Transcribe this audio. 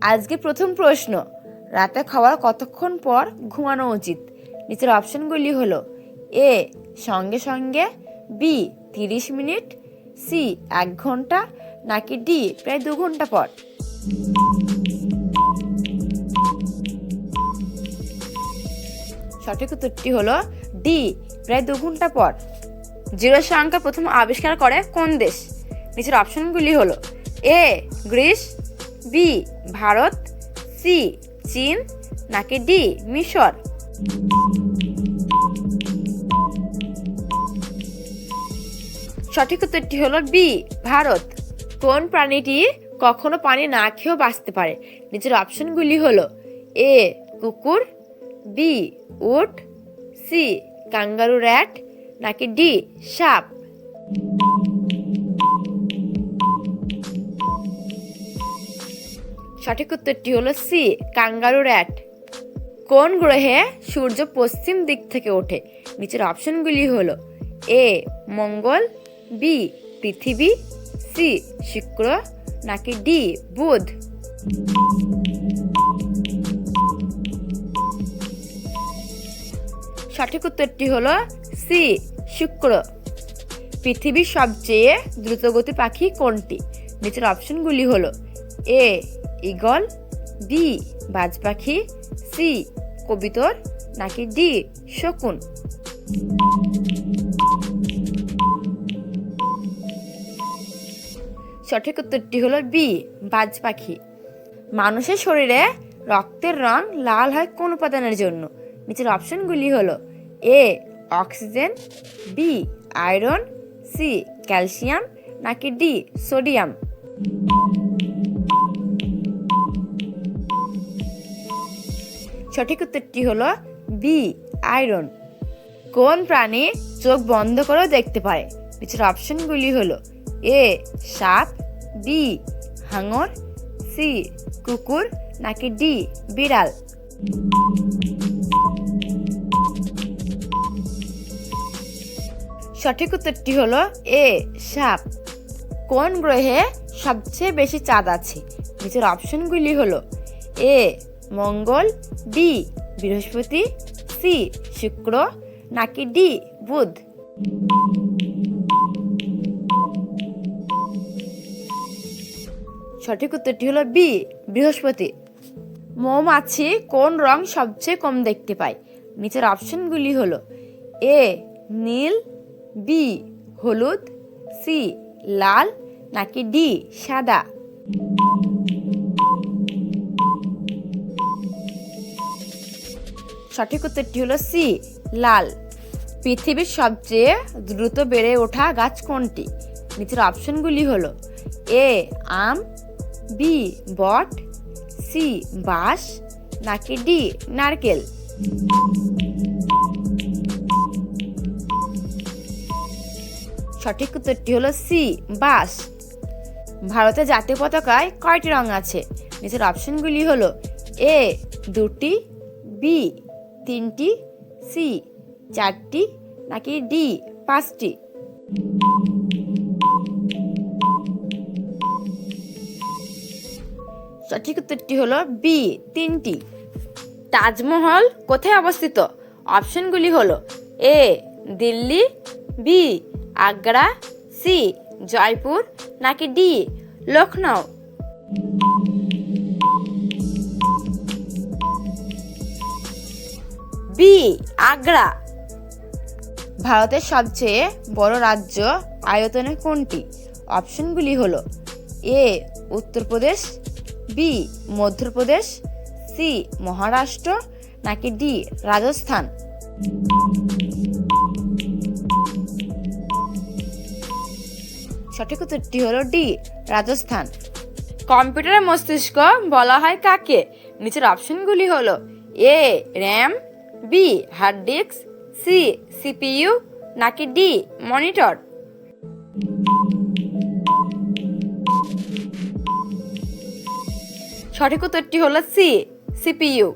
আজকে প্রথম প্রশ্ন, রাতে খাওয়ার কতক্ষণ পর ঘুমানো উচিত? নিচের অপশনগুলি হলো, এ, সঙ্গে সঙ্গে, বি, তিরিশ মিনিট, সি, এক ঘণ্টা, নাকি ডি, প্রায় দু ঘণ্টা পর? সঠিক উত্তরটি হলো ডি, প্রায় দু ঘণ্টা পর। জিরো সংখ্যা প্রথম আবিষ্কার করে কোন দেশ? নিচের অপশনগুলি হলো, A, Greece B, Bharat, C, চীন, নাকি ডি, মিশর? সঠিক উত্তরটি হলো বি, ভারত। কোন প্রাণীটি কখনো পানি না খেয়েও বাঁচতে পারে? নিচের অপশনগুলি হলো এ, কুকুর, বি, উট, সি, কাঙ্গারু র্যাট, নাকি ডি, সাপ। সঠিক উত্তরটি হলো সি কাঙ্গারু র্যাট কোন গ্রহে সূর্য পশ্চিম দিক থেকে ওঠে? নিচের অপশনগুলি হলো এ, মঙ্গল, বি, পৃথিবী, সি, শুক্র, নাকি ডি, বুধ। সঠিক উত্তরটি হলো সি, শুক্র। পৃথিবীর সবচেয়ে দ্রুতগতি পাখি কোনটি? নিচের অপশনগুলি হলো এ ইগল বি বাজ পাখি সি, কবিতর, নাকি ডি, শকুন। সঠিক উত্তরটি হলো বি বাজ পাখি মানুষের শরীরে রক্তের রং লাল হয় কোন উপাদানের জন্য? নিচের অপশনগুলি হলো A, oxygen, B, iron, C, calcium, নাকি ডি, সোডিয়াম। সঠিক উত্তরটি হলো বি, আয়রন। কোন প্রাণী চোখ বন্ধ করেও দেখতে পারে পিছের অপশনগুলি হলো এ, সাপ, বি, হাঙর, সি, কুকুর, নাকি ডি, বিড়াল। সঠিক উত্তরটি হলো এ, সাপ। কোন গ্রহে সবচেয়ে বেশি চাঁদ আছে? নিচের অপশনগুলি হলো এ মঙ্গল, বি, বৃহস্পতি, সি, শুক্র, নাকি ডি, বুধ? সঠিক উত্তরটি হলো বি, বৃহস্পতি। মৌমাছি কোন রং সবচেয়ে কম দেখতে পায়? নিচের অপশনগুলি হলো এ, নীল, বি, হলুদ, সি, লাল, নাকি ডি, সাদা? সঠিক উত্তরটি হলো সি, লাল। পৃথিবীর সবচেয়ে দ্রুত বেড়ে ওঠা গাছ কোনটি? নিচের অপশনগুলি হলো এ, আম, বি, বট, সি, বাঁশ, নাকি ডি, নারকেল। সঠিক উত্তরটি হলো সি বাস ভারতের জাতীয় পতাকায় কয়টি রং আছে? নিচের অপশনগুলি হলো এ, দুটি, বি তিনটি সি চারটি নাকি ডি পাঁচটি? সঠিক উত্তরটি হলো বি তিনটি। তাজমহল কোথায় অবস্থিত? অপশনগুলি হলো A Delhi B Agra C Jaipur নাকি ডি লখনৌ বি আগ্রা। ভারতের সবচেয়ে বড় রাজ্য আয়তনে কোনটি? অপশনগুলি হলো A Uttar Pradesh B Madhya Pradesh C Maharashtra নাকি ডি রাজস্থান। সঠিক উত্তরটি হলো ডি রাজস্থান। কম্পিউটারের মস্তিষ্ক বলা হয় কাকে? নিচের অপশনগুলি হলো A RAM B hard disk C CPU নাকি ডি মনিটর সঠিক উত্তরটি হলো সি সিপিইউ